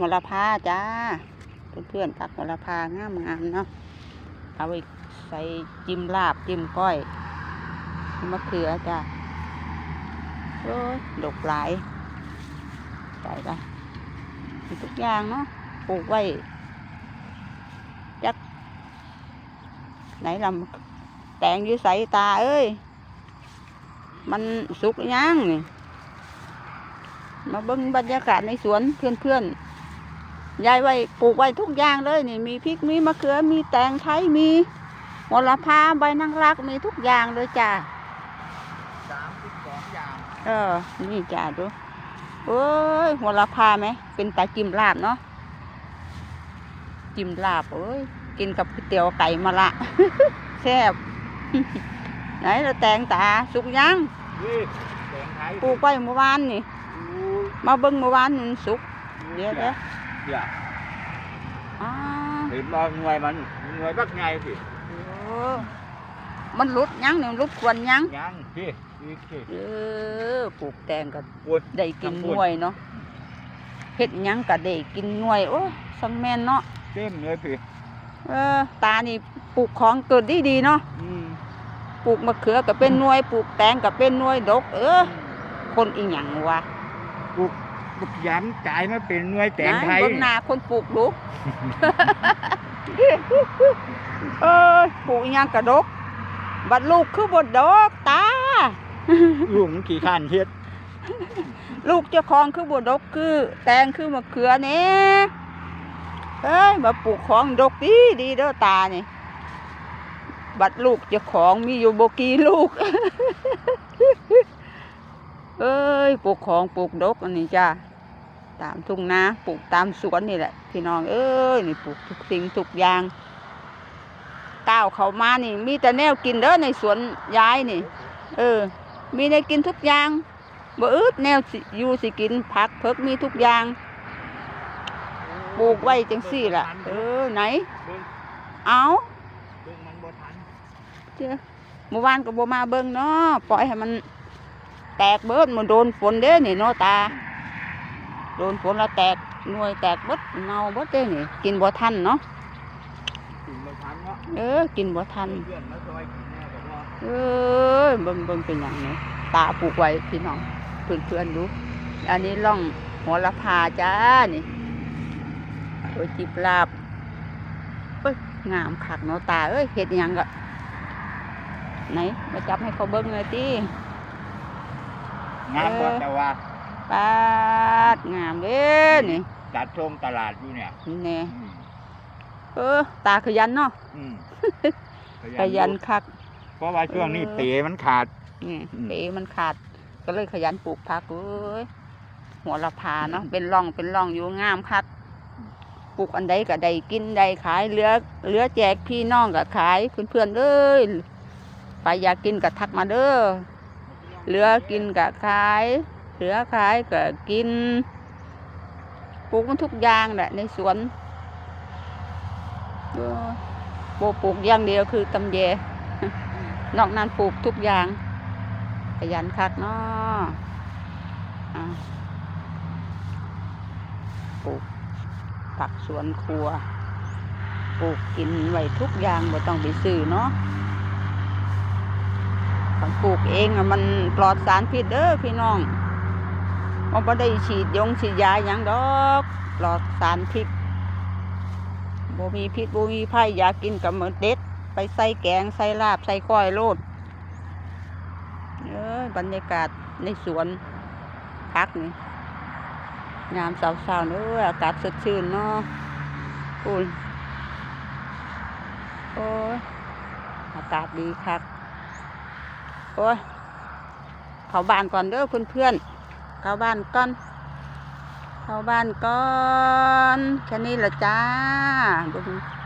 มลพาจ้า เพื่อนๆผักมลพางามงามเนาะเอาไปใส่จิ้มลาบจิ้มก้อยมะเขือจ้าโอ้ยดกหลายใส่ไปทุกอย่างเนาะปลูกไว้จักไหนลำแตงอยู่ใส่ตาเอ้ย มันสุกหรือยังนี่มาเบิ่งบรรยากาศในสวนเพื่อนๆ ยายไว้ปลูกไว้ทุกอย่างเลยนี่มีพริกมีมะเขือมีแตงไทยมีโหระพาใบนางรักมีทุกอย่างเลยจ้าสามสิบสองอย่างเออ นี่จ้าดูเอ้ยโหระพาไหมเป็นตาจิ้มลาบเนาะจิ้มลาบเอ้ยกินกับก๋วยเตี๋ยวไก่มาละแซ่บไหนเราแตงตาสุกยังนี่แตงไทยปลูกไว้เมื่อวานนี่มาเบิ่งเมื่อวานนี่มันสุกเดี๋ยวเดี๋ยว เดี๋ยวอ่าเห็นว่าหน่วยมันหน่วยบักไงสิโอ้มันหลุดยังเนี่ยหลุดควรยังยังพี่พี่พี่เออปลูกแตงก็ปวดได้กินทั้งหปวดน่วยเนาะเฮ็ดหยังก็ได้กินหน่วยโอ้สังแม่นเนาะเต็มเลยพี่เออตานี่ปลูกของเกิดดีดีๆเนาะอืมปลูกมะเขือก็เป็นหน่วย ปลูกแตงก็เป็นหน่วยดก เออ คนอีหยังวะปลูก ปลูกยันกลายมาเป็นหน่วยแตงไทยนะเบิ่งหน้าคนปลูกดูเออปลูกอีหยังก็ดก บัดลูกคือบ่ดกตาลูกมันกี่ขั้นเฮ็ด ลูกเจ้าของคือบดกคือ แตงคือมะเขือเนี่ยเอ้ยมาปลูกของดกดีดีเด้อตานี่บัดลูกเจ้าของมีอยู่บกี่ลูก เอ้ยปลูกของปลูกดกอันนี้จ้า ตามทุ่งนาปลูกตามสวนนี่แหละ พี่น้องเอ้ยนี่ปลูกทุกสิ่งทุกอย่างก้าวเขามานี่ มีแต่แนวกินเด้อในสวนย้ายนี่ เออ มีแนวกินทุกอย่างบ่อึดแนวอยู่สิกินผักเพิกมีทุกอย่างปลูกไว้จังสี่ล่ะ เออไหน เอาเจ้าเมื่อวานก็บ่มาเบิ่งเนาะปล่อยให้มัน แตกเบิดมันโดนฝนเด้อนี่เนาะตา โดนฝนแล้วแตกหน่วยแตกเบิดเน่าเบิดเด้นี่กินบ่ทันเนาะถึงบ่ทันเนาะเออกินบ่ทันเพื่อนมาซอยกินแน่ก็บ่เอ้ยเบิ่งเบิ่งเป็นอย่างนี้ตาปลูกไว้พี่น้องเพื่อนเพื่อนๆดู อันนี้ล่องหัวละพาจ้านี่โอ้ยจิบลาบเอ้ยงามคักเนาะตาเอ้ยเห็ดหยังก็ไหนมาจับให้เขาเบิ่งเลยติงามบ่เออแต่ว่า ปาดงามเด้นี่จัดชมตลาดอยู่เนี่ยนี่แน่อืมเออ ตาขยันเนาะอืมขยันคัก เพราะว่าช่วงนี้เออเปมันขาด นี่อืมเปมันขาด ก็เลยขยันปลูกผักเอ้ยหัวละพาเนาะเป็นร่องเป็นร่องอยู่งามคักปลูกอันใดก็ได้กินได้ขายเหลือเหลือแจกพี่น้องก็ขายเพื่อนๆเอ้ยไปอยากกินก็ทักมาเด้อเหลือกินก็ขาย เหลือขายก็กินปลูกมันทุกอย่างแหละในสวนโบปลูกอย่างเดียวคือตำแยนอกนั้นปลูกทุกอย่างขยันคักเนาะปลูกผักสวนครัว ปลูกกินไว้ทุกอย่างบ่ต้องไปซื้อเนาะปลูกเองอะมันปลอดสารพิษเด้อพี่น้อง มันบ่ได้ฉีดยงฉีดยาหยังดอกปลอดสารพิษบ่มีพิษบ่มีภัยอยากกินกับเหมือนเด็ด ไปใส่แกงใส่ลาบใส่ก้อยโลดเอ้ยบรรยากาศในสวนพักนี่งามสาวๆเน้ออากาศสดชื่นเนาะคุณโอ้ยอากาศดีคักโอ้ยเขาบานก่อนเด้อเพื่อนๆ เข้าบ้านก่อน เข้าบ้านก่อน แค่นี้ละจ้าบิ่ง